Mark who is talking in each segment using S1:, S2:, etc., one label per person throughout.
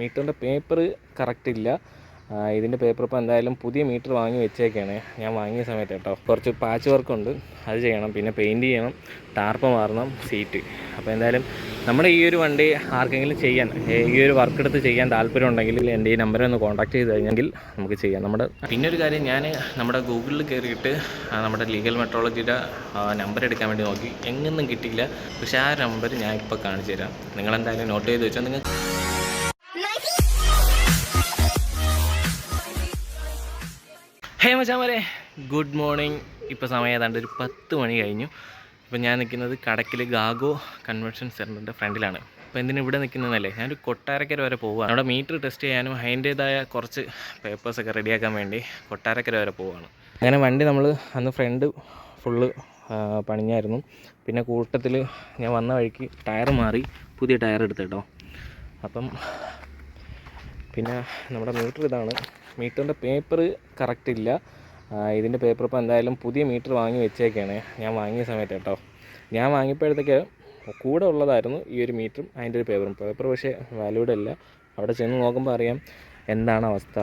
S1: മീറ്ററിന്റെ paper correct ഇല്ല. ഇതിന്റെ paper ഇപ്പോൾ എന്തായാലും പുതിയ മീറ്റർ വാങ്ങി വെച്ചേക്കാണ്. ഞാൻ വാങ്ങിയ സമയത്ത് കേട്ടോ. കുറച്ച് പാച്ച് വർക്കുണ്ട് അത് ചെയ്യണം. പിന്നെ പെയിന്റ് ചെയ്യണം. ടാർപ്പ് മാറണം. സീറ്റ് അപ്പോൾ എന്തായാലും നമ്മുടെ ഈ ഒരു വണ്ടി ആർക്കെങ്കിലും ചെയ്യാൻ ഈ ഒരു വർക്ക് എടുത്ത് ചെയ്യാൻ താല്പര്യം ഉണ്ടെങ്കിൽ എന്റെ ഈ നമ്പറിൽ ഒന്ന് കോൺടാക്ട് ചെയ്ത് കഴിഞ്ഞെങ്കിൽ നമുക്ക് ചെയ്യാം. നമ്മുടെ പിന്നെ ഒരു കാര്യം ഞാൻ നമ്മുടെ ഗൂഗിളിൽ കയറിയിട്ട് നമ്മുടെ ലീഗൽ മെട്രോളജിയുടെ നമ്പർ എടുക്കാൻ വേണ്ടി നോക്കി. എങ്ങൊന്നും കിട്ടിയില്ല. പക്ഷേ ആ നമ്പർ ഞാൻ ഇപ്പോൾ കാണിച്ചു തരാം. നിങ്ങളെന്തായാലും നോട്ട് ചെയ്ത് വെച്ചാൽ നിങ്ങൾ ഹേ മച്ചാമാരെ ഗുഡ് മോർണിംഗ് ഇപ്പോൾ സമയം ഏതാണ്ട് ഒരു പത്ത് മണി കഴിഞ്ഞു. ഇപ്പോൾ ഞാൻ നിൽക്കുന്നത് കടക്കിൽ ഗാഗോ കൺവെൻഷൻ സെന്ററിന്റെ ഫ്രണ്ടിലാണ്. അപ്പോൾ എന്തിനാ ഇവിടെ നിൽക്കുന്നതല്ലേ? ഞാനൊരു കൊട്ടാരക്കര വരെ പോവുകയാണ് അവിടെ മീറ്റർ ടെസ്റ്റ് ചെയ്യാനും അതിന്റേതായ കുറച്ച് പേപ്പേഴ്സൊക്കെ റെഡിയാക്കാൻ വേണ്ടി കൊട്ടാരക്കര വരെ പോവുകയാണ് അങ്ങനെ വണ്ടി നമ്മൾ അന്ന് ഫ്രണ്ട് ഫുള്ള് പണിഞ്ഞായിരുന്നു. പിന്നെ കൂട്ടത്തിൽ ഞാൻ വന്ന വഴിക്ക് ടയർ മാറി പുതിയ ടയർ എടുത്തു കേട്ടോ. അപ്പം പിന്നെ നമ്മുടെ മീറ്റർ ഇതാണ്. മീറ്ററിന്റെ പേപ്പർ കറക്റ്റ് ഇല്ല. ഇതിന്റെ പേപ്പർ ഇപ്പോൾ എന്തായാലും പുതിയ മീറ്റർ വാങ്ങി വെച്ചേക്കാണ്. ഞാൻ വാങ്ങിയ സമയത്ത് കേട്ടോ. ഞാൻ വാങ്ങിയപ്പോഴത്തേക്ക് കൂടെ ഉള്ളതായിരുന്നു ഈ ഒരു മീറ്ററും അതിന്റെ ഒരു പേപ്പറും. പേപ്പർ പക്ഷേ വാല്യൂഡ് അല്ല. അവിടെ ചെന്ന് നോക്കുമ്പോൾ അറിയാം എന്താണ് അവസ്ഥ.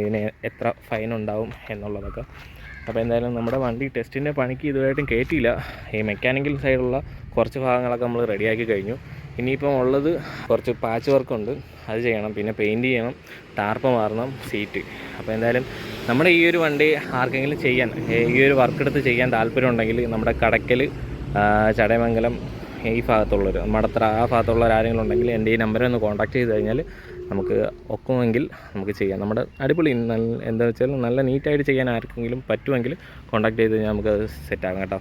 S1: ഇതിന് എത്ര ഫൈൻ ഉണ്ടാവും എന്നുള്ളതൊക്കെ. അപ്പോൾ എന്തായാലും നമ്മുടെ വണ്ടി ടെസ്റ്റിന്റെ പണിക്ക് ഇതുവരെയായിട്ടും കയറ്റിയില്ല ഈ മെക്കാനിക്കൽ സൈഡുള്ള കുറച്ച് ഭാഗങ്ങളൊക്കെ നമ്മൾ റെഡിയാക്കി കഴിഞ്ഞു. ഇനിയിപ്പം ഉള്ളത് കുറച്ച് പാച്ച് വർക്കുണ്ട് അത് ചെയ്യണം. പിന്നെ പെയിന്റ് ചെയ്യണം. ടാർപ്പ് മാറണം. സീറ്റ് അപ്പോൾ എന്തായാലും നമ്മുടെ ഈ ഒരു വണ്ടി ആർക്കെങ്കിലും ചെയ്യാൻ ഈ ഒരു വർക്ക് എടുത്ത് ചെയ്യാൻ താല്പര്യം ഉണ്ടെങ്കിൽ നമ്മുടെ കടക്കൽ ചടയമംഗലം ഈ ഭാഗത്തുള്ളവർ മടത്ര ആ ഭാഗത്തുള്ളവർ ആരെങ്കിലും ഉണ്ടെങ്കിൽ എന്റെ ഈ നമ്പറിൽ ഒന്ന് കോൺടാക്ട് ചെയ്ത് കഴിഞ്ഞാൽ നമുക്ക് ഒക്കുമെങ്കിൽ നമുക്ക് ചെയ്യാം. നമ്മുടെ അടിപൊളി നല്ല എന്താ വെച്ചാൽ നല്ല നീറ്റായിട്ട് ചെയ്യാൻ ആർക്കെങ്കിലും പറ്റുമെങ്കിൽ കോൺടാക്ട് ചെയ്ത് കഴിഞ്ഞാൽ നമുക്ക് സെറ്റാകാം കേട്ടോ.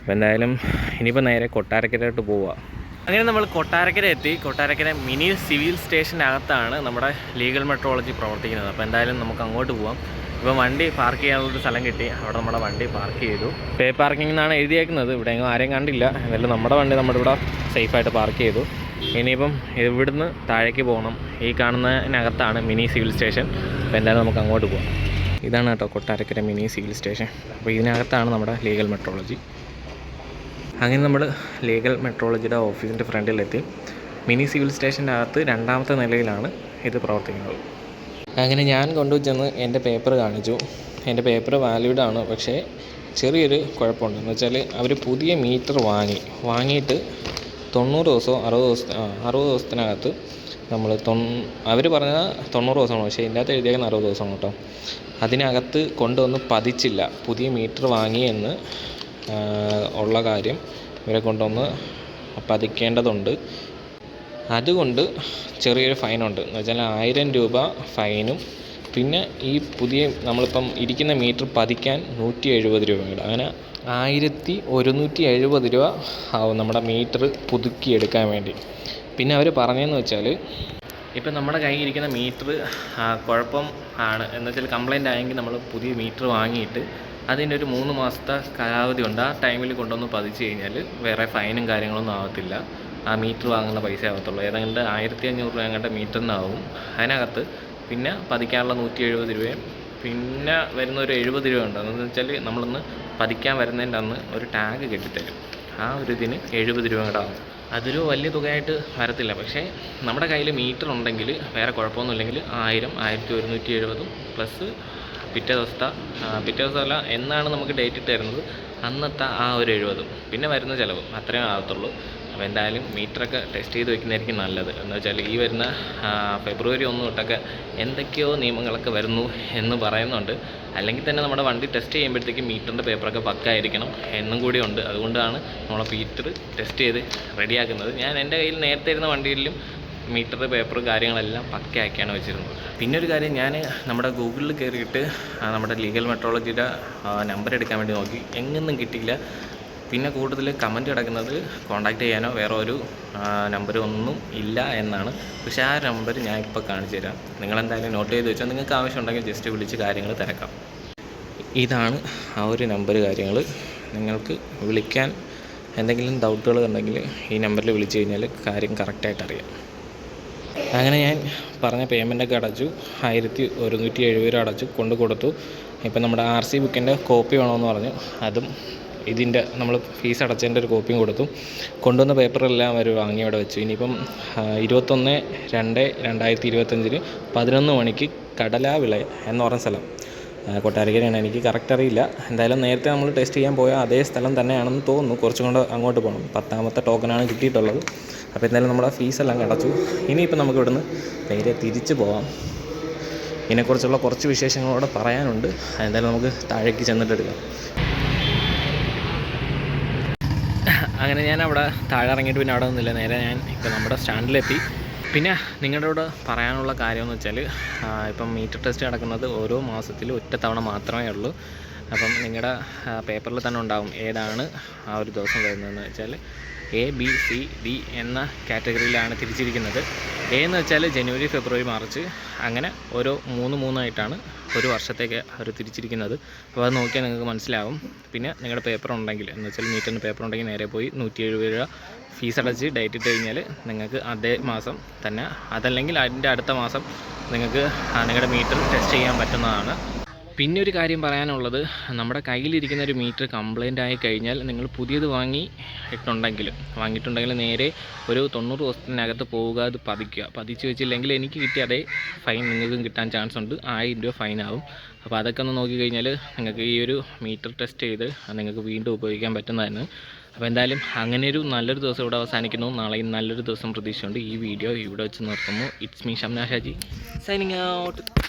S1: അപ്പോൾ എന്തായാലും ഇനിയിപ്പോൾ നേരെ കൊട്ടാരക്കരയോട്ട് പോവുക അങ്ങനെ നമ്മൾ കൊട്ടാരക്കര എത്തി. കൊട്ടാരക്കര മിനി സിവിൽ സ്റ്റേഷനകത്താണ് നമ്മുടെ ലീഗൽ മെട്രോളജി പ്രവർത്തിക്കുന്നത്. അപ്പോൾ എന്തായാലും നമുക്ക് അങ്ങോട്ട് പോവാം. ഇപ്പോൾ വണ്ടി പാർക്ക് ചെയ്യാനുള്ളൊരു സ്ഥലം കിട്ടി. അവിടെ നമ്മുടെ വണ്ടി പാർക്ക് ചെയ്തു. പേ പാർക്കിംഗ് എന്നാണ് എഴുതിയേക്കുന്നത്. ഇവിടെ എങ്ങും ആരെയും കണ്ടില്ല. എന്നാലും നമ്മുടെ വണ്ടി നമ്മുടെ ഇവിടെ സേഫായിട്ട് പാർക്ക് ചെയ്തു. ഇനിയിപ്പം ഇവിടുന്ന് താഴേക്ക് പോകണം. ഈ കാണുന്നതിനകത്താണ് മിനി സിവിൽ സ്റ്റേഷൻ. അപ്പോൾ എന്തായാലും നമുക്ക് അങ്ങോട്ട് പോകാം ഇതാണ് കേട്ടോ കൊട്ടാരക്കര മിനി സിവിൽ സ്റ്റേഷൻ. അപ്പോൾ ഇതിനകത്താണ് നമ്മുടെ ലീഗൽ മെട്രോളജി. അങ്ങനെ നമ്മൾ ലീഗൽ മെട്രോളജിയുടെ ഓഫീസിന്റെ ഫ്രണ്ടിലെത്തി. മിനി സിവിൽ സ്റ്റേഷന്റെ അകത്ത് രണ്ടാമത്തെ നിലയിലാണ് ഇത് പ്രവർത്തിക്കുന്നത്. അങ്ങനെ ഞാൻ കൊണ്ടുവച്ചെന്ന് എന്റെ പേപ്പർ കാണിച്ചു. എന്റെ പേപ്പർ വാല്യൂഡ് ആണ്. പക്ഷേ ചെറിയൊരു കുഴപ്പമുണ്ട്. എന്ന് വെച്ചാൽ അവർ പുതിയ മീറ്റർ വാങ്ങി. വാങ്ങിയിട്ട് തൊണ്ണൂറ് ദിവസമോ അറുപത് ദിവസ അറുപത് ദിവസത്തിനകത്ത് നമ്മൾ തൊൺ അവർ പറഞ്ഞ തൊണ്ണൂറ് ദിവസമാണ്. പക്ഷേ ഇതിന്റെ അകത്ത് എഴുതിയേക്കുന്ന അറുപത് ദിവസം കേട്ടോ. അതിനകത്ത് കൊണ്ടുവന്ന് പതിച്ചില്ല. പുതിയ മീറ്റർ വാങ്ങി എന്ന് ഉള്ള കാര്യം ഇവരെ കൊണ്ടൊന്ന് പതിക്കേണ്ടതുണ്ട്. അതുകൊണ്ട് ചെറിയൊരു ഫൈനുണ്ട്. എന്ന് വെച്ചാൽ ആയിരം രൂപ ഫൈനും. പിന്നെ ഈ പുതിയ നമ്മളിപ്പം ഇരിക്കുന്ന മീറ്റർ പതിക്കാൻ നൂറ്റി എഴുപത് രൂപയുണ്ട്. അങ്ങനെ ആയിരത്തി ഒരുന്നൂറ്റി എഴുപത് രൂപ ആവും നമ്മുടെ മീറ്റർ പുതുക്കിയെടുക്കാൻ വേണ്ടി. പിന്നെ അവർ പറഞ്ഞതെന്ന് വെച്ചാൽ ഇപ്പം നമ്മുടെ കയ്യിൽ ഇരിക്കുന്ന മീറ്റർ കുഴപ്പം ആണ്. എന്ന് വെച്ചാൽ കംപ്ലൈന്റ് ആയെങ്കിൽ നമ്മൾ പുതിയ മീറ്റർ വാങ്ങിയിട്ട് അതിന്റെ ഒരു മൂന്ന് മാസത്തെ കാലാവധി ഉണ്ട്. ആ ടൈമിൽ കൊണ്ടുവന്ന് പതിച്ച് കഴിഞ്ഞാൽ വേറെ ഫൈനും കാര്യങ്ങളൊന്നും ആവത്തില്ല. ആ മീറ്റർ വാങ്ങുന്ന പൈസ ആവത്തുള്ളൂ. ഏതാണ്ട് ആയിരത്തി അഞ്ഞൂറ് രൂപ അങ്ങോട്ട് മീറ്ററിനാവും അതിനകത്ത്. പിന്നെ പതിക്കാനുള്ള നൂറ്റി എഴുപത് രൂപയും പിന്നെ വരുന്ന ഒരു എഴുപത് രൂപ ഉണ്ട്. അതെന്ന് വെച്ചാൽ നമ്മളൊന്ന് പതിക്കാൻ വരുന്നതിന്റെ അന്ന് ഒരു ടാഗ് കെട്ടിത്തരും. ആ ഒരു ഇതിന് എഴുപത് രൂപ കൂടെ ആവും. അതൊരു വലിയ തുകയായിട്ട് വരത്തില്ല. പക്ഷേ നമ്മുടെ കയ്യിൽ മീറ്റർ ഉണ്ടെങ്കിൽ വേറെ കുഴപ്പമൊന്നുമില്ലെങ്കിൽ ആയിരം ആയിരത്തി ഒരുന്നൂറ്റി എഴുപതും പ്ലസ് പിറ്റേ ദിവസത്തെ പിറ്റേ ദിവസമല്ല എന്നാണ് നമുക്ക് ഡേറ്റ് ഇട്ട് തരുന്നത്? അന്നത്തെ ആ ഒരു എഴുപതും. പിന്നെ വരുന്ന ചിലവും അത്രയും ആകത്തുള്ളൂ. അപ്പോൾ എന്തായാലും മീറ്ററൊക്കെ ടെസ്റ്റ് ചെയ്ത് വെക്കുന്നതായിരിക്കും നല്ലത്. എന്ന് വെച്ചാൽ ഈ വരുന്ന ഫെബ്രുവരി ഒന്ന് തൊട്ടൊക്കെ എന്തൊക്കെയോ നിയമങ്ങളൊക്കെ വരുന്നു എന്ന് പറയുന്നുണ്ട്. അല്ലെങ്കിൽ തന്നെ നമ്മുടെ വണ്ടി ടെസ്റ്റ് ചെയ്യുമ്പോഴത്തേക്കും മീറ്ററിന്റെ പേപ്പറൊക്കെ പക്കായിരിക്കണം എന്നും കൂടിയുണ്ട് അതുകൊണ്ടാണ് നമ്മളെ മീറ്റർ ടെസ്റ്റ് ചെയ്ത് റെഡിയാക്കുന്നത് ഞാൻ എന്റെ കയ്യിൽ നേരത്തെ ഇരുന്ന വണ്ടിയിലും മീറ്റർ പേപ്പർ കാര്യങ്ങളെല്ലാം പക്കയാക്കിയാണ് വെച്ചിരുന്നത്. പിന്നെ ഒരു കാര്യം ഞാൻ നമ്മുടെ ഗൂഗിളിൽ കയറിയിട്ട് നമ്മുടെ ലീഗൽ മെട്രോളജിയുടെ നമ്പർ എടുക്കാൻ വേണ്ടി നോക്കി. എങ്ങൊന്നും കിട്ടിയില്ല. പിന്നെ കൂടുതൽ കമന്റ് കിടക്കുന്നത് കോൺടാക്റ്റ് ചെയ്യാനോ വേറെ ഒരു നമ്പർ ഒന്നും ഇല്ല എന്നാണ്. പക്ഷേ ആ നമ്പർ ഞാൻ ഇപ്പോൾ കാണിച്ചു തരാം. നിങ്ങളെന്തായാലും നോട്ട് ചെയ്ത് വെച്ചാൽ നിങ്ങൾക്ക് ആവശ്യമുണ്ടെങ്കിൽ ജസ്റ്റ് വിളിച്ച് കാര്യങ്ങൾ തിരക്കാം. ഇതാണ് ആ ഒരു നമ്പർ കാര്യങ്ങൾ. നിങ്ങൾക്ക് വിളിക്കാൻ എന്തെങ്കിലും ഡൗട്ടുകൾ ഉണ്ടെങ്കിൽ ഈ നമ്പറിൽ വിളിച്ചു കഴിഞ്ഞാൽ കാര്യം കറക്റ്റായിട്ട് അറിയാം. അങ്ങനെ ഞാൻ പറഞ്ഞ പേയ്മെന്റൊക്കെ അടച്ചു. ആയിരത്തി ഒരുന്നൂറ്റി എഴുപത് രൂപ അടച്ചു. കൊണ്ടു കൊടുത്തു. ഇപ്പം നമ്മുടെ ആർ സി ബുക്കിന്റെ കോപ്പി വേണമെന്ന് പറഞ്ഞു. അതും ഇതിന്റെ നമ്മൾ ഫീസ് അടച്ചതിന്റെ ഒരു കോപ്പിയും കൊടുത്തു. കൊണ്ടുവന്ന പേപ്പറെല്ലാം അവർ വാങ്ങി അവിടെ വെച്ചു. ഇനിയിപ്പം ഇരുപത്തൊന്ന് രണ്ട് രണ്ടായിരത്തി ഇരുപത്തഞ്ചിന് പതിനൊന്ന് മണിക്ക് കടലാവിള എന്ന് പറഞ്ഞ സ്ഥലം. കൊട്ടാരക്കരയാണ്. എനിക്ക് കറക്റ്റ് അറിയില്ല. എന്തായാലും നേരത്തെ നമ്മൾ ടെസ്റ്റ് ചെയ്യാൻ പോയ അതേ സ്ഥലം തന്നെയാണെന്ന് തോന്നുന്നു. കുറച്ചും കൂടെ അങ്ങോട്ട് പോകണം പത്താമത്തെ ടോക്കനാണ് കിട്ടിയിട്ടുള്ളത്. അപ്പോൾ എന്തായാലും നമ്മുടെ ഫീസെല്ലാം അടച്ചു ഇനിയിപ്പോൾ നമുക്ക് ഇവിടുന്ന് നേരെ തിരിച്ചു പോവാം. ഇതിനെക്കുറിച്ചുള്ള കുറച്ച് വിശേഷങ്ങളോടെ പറയാനുണ്ട്. എന്തായാലും നമുക്ക് താഴേക്ക് ചെന്നിട്ട് എടുക്കാം. അങ്ങനെ ഞാൻ അവിടെ താഴെ ഇറങ്ങിയിട്ട് പിന്നെ അവിടെ നിന്നില്ല. നേരെ ഞാൻ ഇപ്പോൾ നമ്മുടെ സ്റ്റാൻഡിലെത്തി. പിന്നെ നിങ്ങളോട് പറയാനുള്ള കാര്യമെന്ന് വെച്ചാൽ ഇപ്പം മീറ്റർ ടെസ്റ്റ് നടക്കുന്നത് ഓരോ മാസത്തിൽ ഒറ്റ തവണ മാത്രമേ ഉള്ളൂ. അപ്പം നിങ്ങളുടെ പേപ്പറിൽ തന്നെ ഉണ്ടാവും ഏതാണ് ആ ഒരു ദിവസം വരുന്നതെന്ന് വെച്ചാൽ എ ബി സി ഡി എന്ന കാറ്റഗറിയിലാണ് തിരിച്ചിരിക്കുന്നത്. എ എന്ന് വെച്ചാൽ ജനുവരി ഫെബ്രുവരി മാർച്ച് അങ്ങനെ ഓരോ മൂന്ന് മൂന്നായിട്ടാണ് ഒരു വർഷത്തേക്ക് അവർ തിരിച്ചിരിക്കുന്നത്. അപ്പോൾ അത് നോക്കിയാൽ നിങ്ങൾക്ക് മനസ്സിലാവും. പിന്നെ നിങ്ങളുടെ പേപ്പർ ഉണ്ടെങ്കിൽ എന്ന് വെച്ചാൽ മീറ്ററിന് പേപ്പർ ഉണ്ടെങ്കിൽ നേരെ പോയി നൂറ്റി എഴുപത് രൂപ ഫീസ് അടച്ച് ഡേറ്റ് ഇട്ട് കഴിഞ്ഞാൽ നിങ്ങൾക്ക് അതേ മാസം തന്നെ അതല്ലെങ്കിൽ അതിന്റെ അടുത്ത മാസം നിങ്ങൾക്ക് നിങ്ങളുടെ മീറ്റർ ടെസ്റ്റ് ചെയ്യാൻ പറ്റുന്നതാണ്. പിന്നെ ഒരു കാര്യം പറയാനുള്ളത് നമ്മുടെ കയ്യിലിരിക്കുന്ന ഒരു മീറ്റർ കംപ്ലൈന്റ് ആയി കഴിഞ്ഞാൽ നിങ്ങൾ പുതിയത് വാങ്ങി ഇട്ടുണ്ടെങ്കിൽ വാങ്ങിയിട്ടുണ്ടെങ്കിൽ നേരെ ഒരു തൊണ്ണൂറ് ദിവസത്തിനകത്ത് പോവുക അത് പതിക്കുക. പതിച്ച് വെച്ചില്ലെങ്കിൽ എനിക്ക് കിട്ടിയ അതേ ഫൈൻ നിങ്ങൾക്കും കിട്ടാൻ ചാൻസ് ഉണ്ട്. ആയിരം രൂപ ഫൈൻ ആവും. അപ്പോൾ അതൊക്കെ ഒന്ന് നോക്കി കഴിഞ്ഞാൽ നിങ്ങൾക്ക് ഈ ഒരു മീറ്റർ ടെസ്റ്റ് ചെയ്ത് നിങ്ങൾക്ക് വീണ്ടും ഉപയോഗിക്കാൻ പറ്റുന്നതാണ്. അപ്പോൾ എന്തായാലും അങ്ങനെ ഒരു നല്ലൊരു ദിവസം ഇവിടെ അവസാനിക്കുന്നു. നാളെയും നല്ലൊരു ദിവസം പ്രതീക്ഷയുണ്ട് ഈ വീഡിയോ ഇവിടെ വെച്ച് നിർത്തുന്നു. It's me Shamna Shaji signing out